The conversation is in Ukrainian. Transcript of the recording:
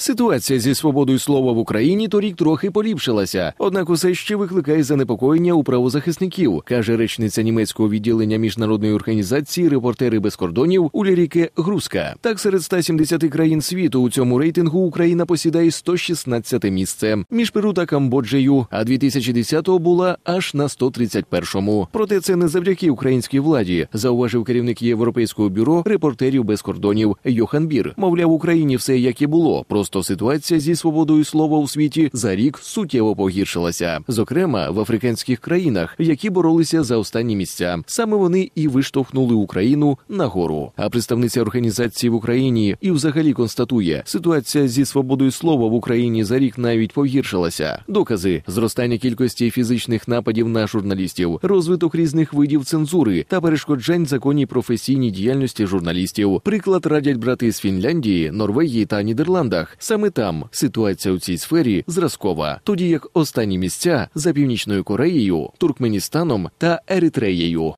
Ситуація зі свободою слова в Україні торік трохи поліпшилася, однак усе ще викликає занепокоєння у правозахисників, каже речниця німецького відділення міжнародної організації Репортери без кордонів Уліріке Груска. Так, серед 170 країн світу у цьому рейтингу Україна посідає 116 місце між Перу та Камбоджею, а 2010-го була аж на 131-му. Проте це не завдяки українській владі, зауважив керівник європейського бюро репортерів без кордонів Йохан Бір. Мовляв, в Україні все як і було. Просто ситуація зі свободою слова у світі за рік суттєво погіршилася, зокрема в африканських країнах, які боролися за останні місця. Саме вони і виштовхнули Україну нагору. А представниця організації в Україні і, взагалі, констатує, ситуація зі свободою слова в Україні за рік навіть погіршилася. Докази зростання кількості фізичних нападів на журналістів, розвиток різних видів цензури та перешкоджань законній професійній діяльності журналістів. Приклад радять брати з Фінляндії, Норвегії та Нідерландах. Саме там ситуація у цій сфері зразкова, тоді як останні місця за північною Кореєю, Туркменістаном та Еритреєю.